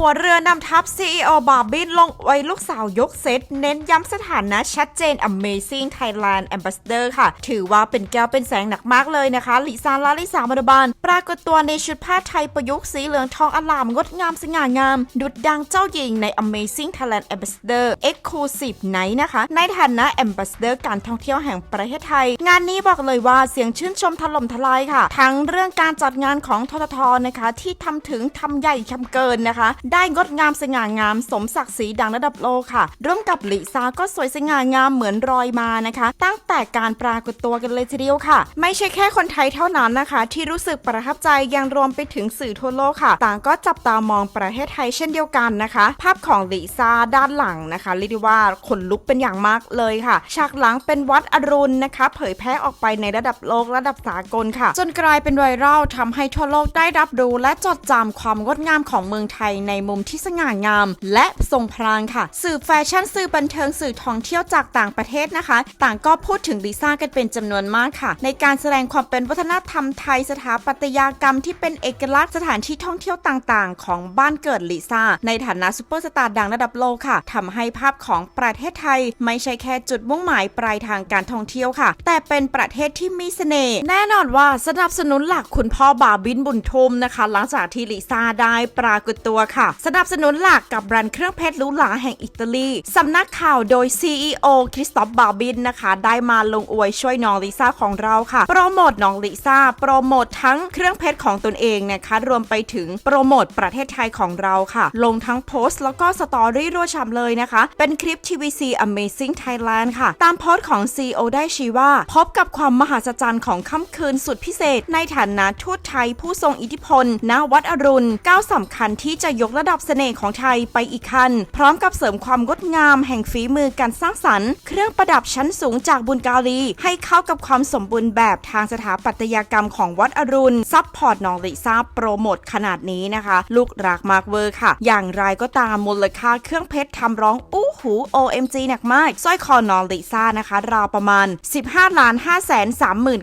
หัวเรือนำทัพ CEO บาร์บินลงไว้ลูกสาวยกเซต เน้นย้ำสถานะชัดเจน Amazing Thailand Ambassador ค่ะ ถือว่าเป็นแก้วเป็นแสงหนักมากเลยนะคะลิซ่าลาลิสามรบานปรากฏตัวในชุดผ้าไทยประยุกต์สีเหลืองทองอลามงดงามสง่างาม ดุดดังเจ้าหญิงใน Amazing Thailand Ambassador Exclusive Night นะคะ ในฐานะ Ambassador การท่องเที่ยวแห่งประเทศไทย งานนี้บอกเลยว่าเสียงชื่นชมถล่มทลายค่ะ ทั้งเรื่องการจัดงานของทททนะคะที่ทำถึงทำใหญ่ทำเกินนะคะได้งดงามสง่างาม สมศักดิ์ศรีดังระดับโลกค่ะ ร่วมกับลิซ่าก็สวยสง่างามเหมือนรอยมานะคะ ตั้งแต่การปรากฏตัวกันเลยทีเดียวค่ะ ไม่ใช่แค่คนไทยเท่านั้นนะคะ ที่รู้สึกประทับใจยังรวมไปถึงสื่อทั่วโลกค่ะ ต่างก็จับตามองประเทศไทยเช่นเดียวกันนะคะ ภาพของลิซ่าด้านหลังนะคะเรียกได้ว่าขนลุกเป็นอย่างมากเลยค่ะฉากหลังเป็นวัดอรุณนะคะ เผยแพร่ออกไปในระดับโลกระดับสากลค่ะ จนกลายเป็นไวรัลทำให้ทั่วโลกได้รับรู้และจดจำความงดงามของเมืองไทยในมุมที่สง่างาม และทรงพลังค่ะ สื่อแฟชั่นสื่อบันเทิงสื่อท่องเที่ยวจากต่างประเทศนะคะ ต่างก็พูดถึงลิซ่ากันเป็นจำนวนมากค่ะ ในการแสดงความเป็นวัฒนธรรมไทยสถาปัตยกรรมที่เป็นเอกลักษณ์สถานที่ท่องเที่ยวต่างๆ ของบ้านเกิดลิซ่าในฐานะซูเปอร์สตาร์ดังระดับโลกค่ะทำให้ภาพของประเทศไทย ไม่ใช่แค่จุดมุ่งหมายปลายทางการท่องเที่ยวค่ะ แต่เป็นประเทศที่มีเสน่ห์แน่นอนว่าสนับสนุนหลักคุณพ่อบาบินบุญทุมนะคะ หลังจากที่ลิซ่าได้ปรากฏตัวค่ะสนับสนุนหลักกับแบรนด์เครื่องเพชรหรูหราแห่งอิตาลี สำนักข่าวโดย CEO คริสตอฟบาบินนะคะ ได้มาลงอวยช่วยน้องลิซ่าของเราค่ะ โปรโมทน้องลิซ่า โปรโมททั้งเครื่องเพชรของตนเองนะคะ รวมไปถึงโปรโมทประเทศไทยของเราค่ะ ลงทั้งโพสต์แล้วก็สตอรี่รัวฉ่ำเลยนะคะ เป็นคลิป TVC Amazing Thailand ค่ะ ตามโพสต์ของ CEO ได้ชี้ว่า พบกับความมหัศจรรย์ของค่ำคืนสุดพิเศษ ในฐานะทูตไทยผู้ทรงอิทธิพลณวัดอรุณก้าวสำคัญที่จะยกระดับเสน่ห์ของไทยไปอีกขั้นพร้อมกับเสริมความงดงามแห่งฝีมือการสร้างสรรค์ เครื่องประดับชั้นสูงจากบุญกาลี ให้เข้ากับความสมบูรณ์แบบทางสถาปัตยกรรมของวัดอรุณ ซัพพอร์ตน้องลิซ่าโปรโมทขนาดนี้นะคะ ลูกรักมากเวอร์ค่ะ อย่างไรก็ตามมูลค่าเครื่องเพชรทำร้องอู้ หู OMG หนักมากสร้อยคอนองลิซ่านะคะ ราวประมาณ 15ล้าน5แสน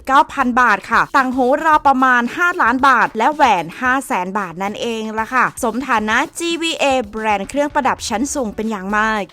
39,000 บาทค่ะ ต่างหูราวประมาณ 5 ล้านบาท และแหวน5แสนบาทนั่นเองละค่ะ สมฐานะ GVA แบรนด์เครื่องประดับชั้นสูงเป็นอย่างมาก